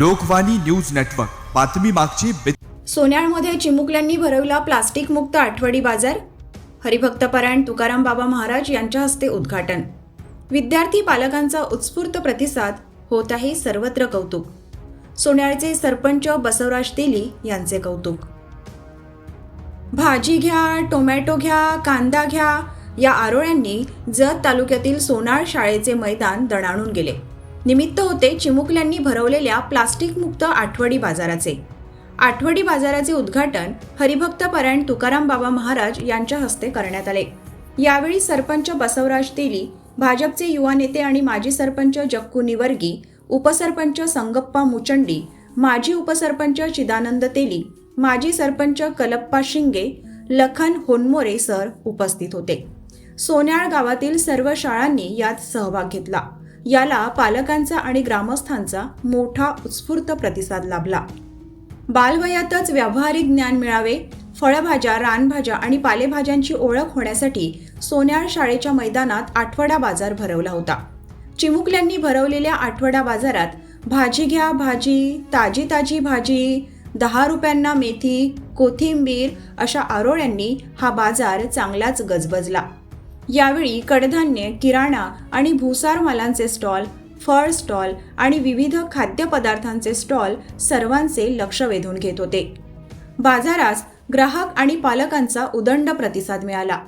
Lokvani news network. बातमी मागची सोन्याळमध्ये चिमुकल्यांनी भरवला प्लास्टिक मुक्त आठवडी बाजार? हरिभक्तपरायण तुकाराम बाबा महाराज यांच्या हस्ते उद्घाटन. विद्यार्थी पालकांचा उत्स्फूर्त प्रतिसाद होत आहे सर्वत्र कौतुक. सोन्याळचे सरपंच बसवराज तेली यांचे कौतुक. भाजी घ्या टोमॅटो घ्या कांदा घ्या या आरोळ्यांनी जत तालुक्यातील सोनाळ शाळेचे मैदान दणाणून गेले. निमित्त होते चिमुकल्यांनी भरवलेल्या प्लास्टिकमुक्त आठवडी बाजाराचे. आठवडी बाजाराचे उद्घाटन हरिभक्त परायण तुकाराम बाबा महाराज यांच्या हस्ते करण्यात आले. यावेळी सरपंच बसवराज तेली भाजपचे युवा नेते आणि माजी सरपंच जक्कू निवर्गी उपसरपंच संगप्पा मुचंडी माजी उपसरपंच चिदानंद तेली माजी सरपंच कलप्पा शिंगे लखन होनमोरे सर उपस्थित होते. सोन्याळ गावातील सर्व शाळांनी यात सहभाग घेतला. याला पालकांचा आणि ग्रामस्थांचा मोठा उत्स्फूर्त प्रतिसाद लाभला. बालवयातच व्यावहारिक ज्ञान मिळावे फळभाज्या रानभाज्या आणि पालेभाज्यांची ओळख होण्यासाठी सोन्याळ शाळेच्या मैदानात आठवडा बाजार भरवला होता. चिमुकल्यांनी भरवलेल्या आठवडा बाजारात भाजी घ्या भाजी ताजी ताजी भाजी दहा रुपयांना मेथी कोथिंबीर अशा आरोळ्यांनी हा बाजार चांगलाच गजबजला. यावेळी कडधान्य किराणा आणि भुसार मालांचे स्टॉल फळ स्टॉल आणि विविध खाद्यपदार्थांचे स्टॉल सर्वांचे लक्ष वेधून घेत होते. बाजारास ग्राहक आणि पालकांचा उदंड प्रतिसाद मिळाला.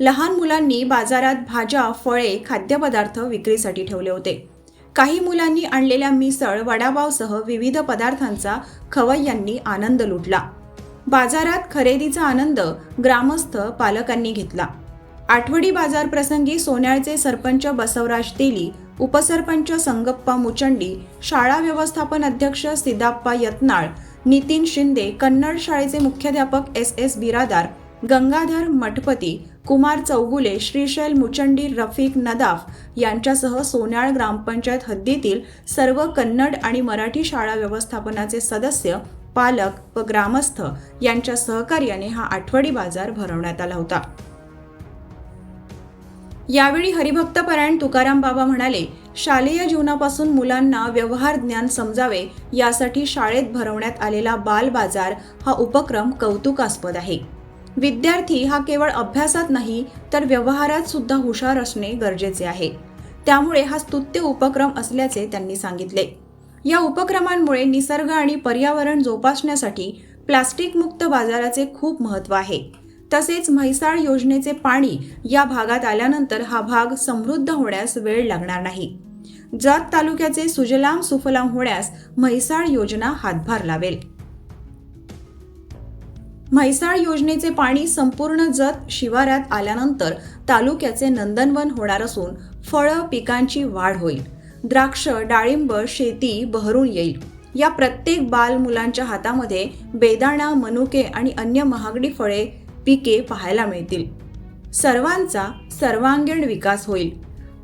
लहान मुलांनी बाजारात भाज्या फळे खाद्यपदार्थ विक्रीसाठी ठेवले होते. काही मुलांनी आणलेल्या मिसळ वडापावसह विविध पदार्थांचा खवय्यांनी आनंद लुटला. बाजारात खरेदीचा आनंद ग्रामस्थ पालकांनी घेतला. आठवडी बाजार प्रसंगी सोन्याळचे सरपंच बसवराज तेली उपसरपंच संगप्पा मुचंडी शाळा व्यवस्थापन अध्यक्ष सिदाप्पा यत्नाळ नितीन शिंदे कन्नड शाळेचे मुख्याध्यापक एस एस बिरादार गंगाधर मठपती कुमार चौगुले श्रीशैल मुचंडी रफिक नदाफ यांच्यासह सोन्याळ ग्रामपंचायत हद्दीतील सर्व कन्नड आणि मराठी शाळा व्यवस्थापनाचे सदस्य पालक व ग्रामस्थ यांच्या सहकार्याने हा आठवडी बाजार भरवण्यात आला होता. यावेळी हरिभक्तपरायण तुकाराम बाबा म्हणाले शालेय जीवनापासून मुलांना व्यवहार ज्ञान समजावे यासाठी शाळेत भरवण्यात आलेला बाल बाजार हा उपक्रम कौतुकास्पद आहे. विद्यार्थी हा केवळ अभ्यासात नाही तर व्यवहारात सुद्धा हुशार असणे गरजेचे आहे. त्यामुळे हा स्तुत्य उपक्रम असल्याचे त्यांनी सांगितले. या उपक्रमांमुळे निसर्ग आणि पर्यावरण जोपासण्यासाठी प्लास्टिकमुक्त बाजाराचे खूप महत्त्व आहे. तसेच म्हैसाळ योजनेचे पाणी या भागात आल्यानंतर हा भाग समृद्ध होण्यास वेळ लागणार नाही. जत तालुक्याचे सुजलाम सुफलाम होण्यास म्हैसाळ योजना हातभार लावेल. म्हैसाळ योजनेचे पाणी संपूर्ण जत शिवारात आल्यानंतर तालुक्याचे नंदनवन होणार असून फळं पिकांची वाढ होईल. द्राक्ष डाळिंब शेती बहरून येईल. या प्रत्येक बाल मुलांच्या हातामध्ये बेदाणा मनुके आणि अन्य महागडी फळे पिके पाहायला मिळतील. सर्वांचा सर्वांगीण विकास होईल.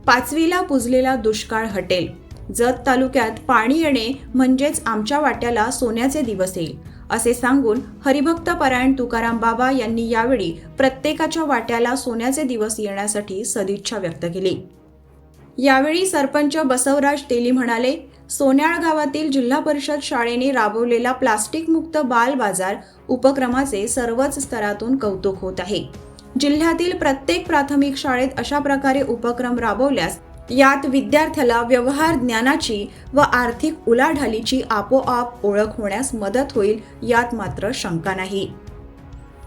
पाचवीला पुजलेला दुष्काळ हटेल. जत तालुक्यात पाणी येणे म्हणजेच आमच्या वाट्याला सोन्याचे दिवस येईल असे सांगून हरिभक्त परायण तुकाराम बाबा यांनी यावेळी प्रत्येकाच्या वाट्याला सोन्याचे दिवस येण्यासाठी सदिच्छा व्यक्त केली. यावेळी सरपंच बसवराज तेली म्हणाले सोन्याळ गावातील जिल्हा परिषद शाळेने राबवलेला प्लास्टिक मुक्त बाल बाजार उपक्रमाचे सर्वच स्तरातून कौतुक होत आहे. जिल्ह्यातील प्रत्येक प्राथमिक शाळेत अशा प्रकारे उपक्रम राबवल्यास यात विद्यार्थ्याला व्यवहार ज्ञानाची व आर्थिक उलाढालीची आपोआप ओळख होण्यास मदत होईल यात मात्र शंका नाही.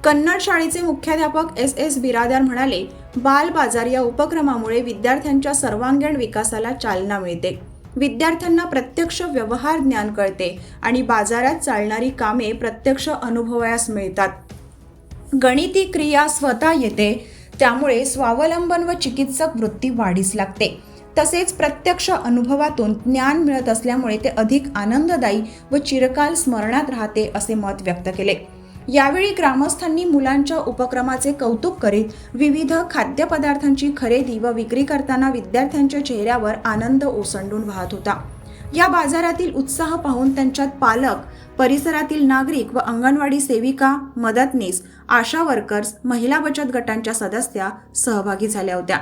कन्नड शाळेचे मुख्याध्यापक एस एस बिरादार म्हणाले बाल बाजार या उपक्रमामुळे विद्यार्थ्यांच्या सर्वांगीण विकासाला चालना मिळते. विद्यार्थ्यांना प्रत्यक्ष व्यवहार ज्ञान कळते आणि बाजारात चालणारी कामे प्रत्यक्ष अनुभवयास मिळतात. गणिती क्रिया स्वतः येते त्यामुळे स्वावलंबन व चिकित्सक वृत्ती वाढीस लागते. तसेच प्रत्यक्ष अनुभवातून ज्ञान मिळत असल्यामुळे ते अधिक आनंददायी व चिरकाल स्मरणात राहते असे मत व्यक्त केले. यावेळी ग्रामस्थांनी मुलांच्या उपक्रमाचे कौतुक करीत विविध खाद्यपदार्थांची खरेदी व विक्री करताना विद्यार्थ्यांच्या चेहऱ्यावर आनंद ओसंडून वाहत होता. या बाजारातील उत्साह पाहून त्यांच्यात पालक परिसरातील नागरिक व अंगणवाडी सेविका मदतनीस आशा वर्कर्स महिला बचत गटांच्या सदस्या सहभागी झाल्या होत्या.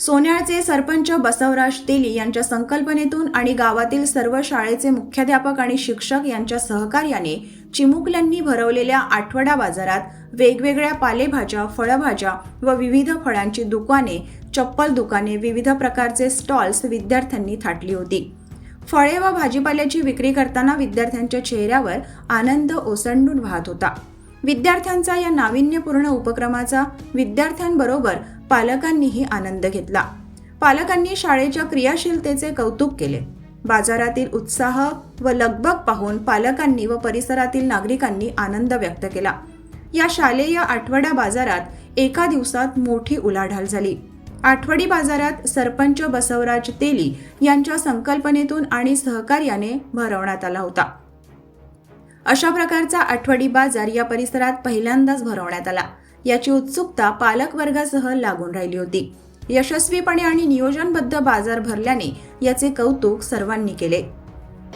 सोन्याळचे सरपंच बसवराज तेली यांच्या संकल्पनेतून आणि गावातील सर्व शाळेचे मुख्याध्यापक आणि शिक्षक यांच्या सहकार्याने चिमुकल्यांनी भरवलेल्या आठवडा बाजारात वेगवेगळ्या पालेभाज्या फळभाज्या व विविध फळांची दुकाने चप्पल दुकाने विविध प्रकारचे स्टॉल्स विद्यार्थ्यांनी थाटली होती. फळे व भाजीपाल्याची विक्री करताना विद्यार्थ्यांच्या चेहऱ्यावर आनंद ओसंडून वाहत होता. विद्यार्थ्यांचा या नाविन्यपूर्ण उपक्रमाचा विद्यार्थ्यांबरोबर पालकांनीही आनंद घेतला. पालकांनी शाळेच्या क्रियाशीलतेचे कौतुक केले. बाजारातील उत्साह व लगबग पाहून पालकांनी व परिसरातील नागरिकांनी आनंद व्यक्त केला. या शालेय आठवडा बाजारात एका दिवसात मोठी उलाढाल झाली. आठवडी बाजारात सरपंच बसवराज तेली यांच्या संकल्पनेतून आणि सहकार्याने भरवण्यात आला होता. अशा प्रकारचा आठवडी बाजार या परिसरात पहिल्यांदाच भरवण्यात आला. याची उत्सुकता पालकवर्गासह लागून राहिली होती. यशस्वीपणे आणि नियोजनबद्ध बाजार भरल्याने याचे कौतुक सर्वांनी केले.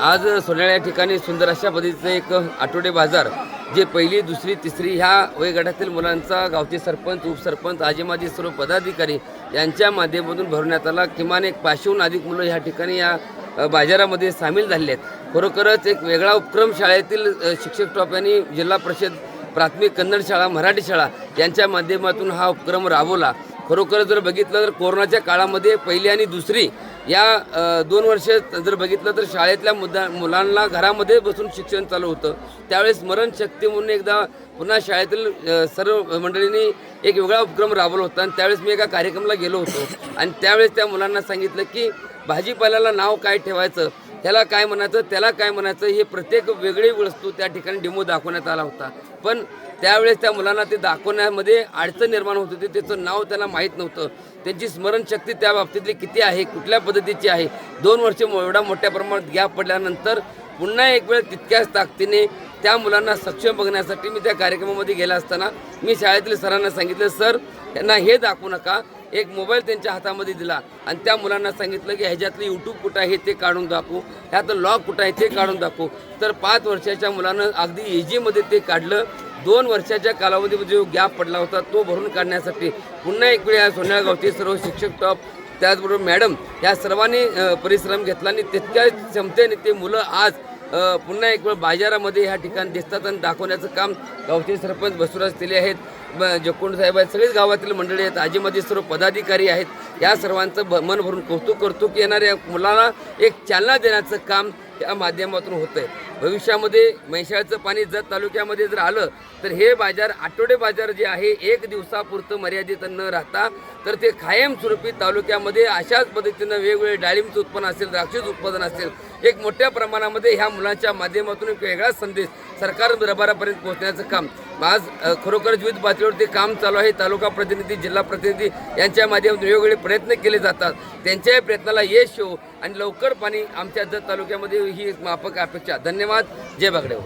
आज सोन्याळ या ठिकाणी सुंदर अशा पद्धतीचं एक आठवडे बाजार जे पहिली दुसरी तिसरी ह्या वयोगटातील मुलांचा गावचे सरपंच उपसरपंच आजीमाजी सर्व पदाधिकारी यांच्या माध्यमातून भरवण्यात आला. किमान एक पाचशेहून अधिक मुलं ह्या ठिकाणी या बाजारामध्ये सामील झाले आहेत. खरोखरच एक वेगळा उपक्रम शाळेतील शिक्षक टॉप्यांनी जिल्हा परिषद प्राथमिक कन्नड शाळा मराठी शाळा यांच्या माध्यमातून हा उपक्रम राबवला. खरोखर जर बघितलं तर कोरोनाच्या काळामध्ये पहिली आणि दुसरी या दोन वर्ष जर बघितलं तर शाळेतल्या मुद्दा मुलांना घरामध्ये बसून शिक्षण चालू होतं. त्यावेळेस स्मरणशक्ती म्हणून एकदा पुन्हा शाळेतील सर्व मंडळींनी एक वेगळा उपक्रम राबवला होता आणि त्यावेळेस मी एका कार्यक्रमाला गेलो होतो. आणि त्यावेळेस त्या मुलांना सांगितलं की भाजीपाल्याला नाव काय ठेवायचं? त्याला काय म्हणायचं त्याला काय म्हणायचं हे प्रत्येक वेगळी वस्तू त्या ठिकाणी डेमो दाखवण्यात आला होता. पण त्यावेळेस त्या मुलांना ते दाखवण्यामध्ये अडचण निर्माण होत होती त्याचं नाव त्याला माहीत नव्हतं. त्यांची स्मरणशक्ती त्या बाबतीतली किती आहे कुठल्या पद्धतीची आहे दोन वर्ष एवढा मोठ्या प्रमाणात गॅप पडल्यानंतर पुन्हा एक वेळ तितक्याच ताकदीने त्या मुलांना सक्षम बघण्यासाठी मी त्या कार्यक्रमामध्ये गेला असताना मी शाळेतील सरांना सांगितलं सर यांना हे दाखवू नका एक मोबाईल त्यांच्या हातामध्ये दिला. आणि त्या मुलांना सांगितलं की ह्याच्यातलं यूट्यूब कुठं आहे ते काढून दाखवू. ह्यातलं लॉग कुठं आहे ते काढून दाखवू. तर पाच वर्षाच्या मुलानं अगदी एजीमध्ये ते काढलं. दोन वर्षाच्या कालावधीमध्ये जो गॅप पडला होता तो भरून काढण्यासाठी पुन्हा एक वेळ या सोन्यागावचे सर्व शिक्षक टॉप त्याचबरोबर मॅडम या सर्वांनी परिश्रम घेतला आणि तितक्या क्षमतेने ते मुलं आज पुन्हा एक वेळ बाजारामध्ये ह्या ठिकाणी दिसतात आणि दाखवण्याचं काम गावचे सरपंच बसवराज तेले आहेत. ब- साहेब आहेत. सगळेच गावातील मंडळी आहेत. आजीमध्ये सर्व पदाधिकारी आहेत. या सर्वांचं भ मन भरून कौतुक करतो की येणाऱ्या मुलाला एक चालना देण्याचं काम या माध्यमातून होतं आहे भविष्यामध्ये म्हैशाळचं पाणी जत तालुक्यामध्ये जर आलं तर हे बाजार आठवडे बाजार जे आहे एक दिवसापुरतं मर्यादित न राहता तर ते कायमस्वरूपी तालुक्यामध्ये अशाच पद्धतीनं वेगवेगळे डाळिंबचं उत्पन्न असेल द्राक्षाचं उत्पादन असेल एक मोठ्या प्रमाणामध्ये ह्या मुलांच्या माध्यमातून एक वेगळाच संदेश सरकार दरबारापर्यंत पोहोचण्याचं काम. आज खरोखर विविध पातळीवर ते काम चालू आहे. तालुका प्रतिनिधी जिल्हा प्रतिनिधी यांच्या माध्यमातून वेगवेगळे प्रयत्न केले जातात. त्यांच्या या प्रयत्नाला यश येऊ आणि लवकर पाणी आमच्या जत तालुक्यामध्ये ही माफक अपेक्षा. धन्यवाद. जय बागडेव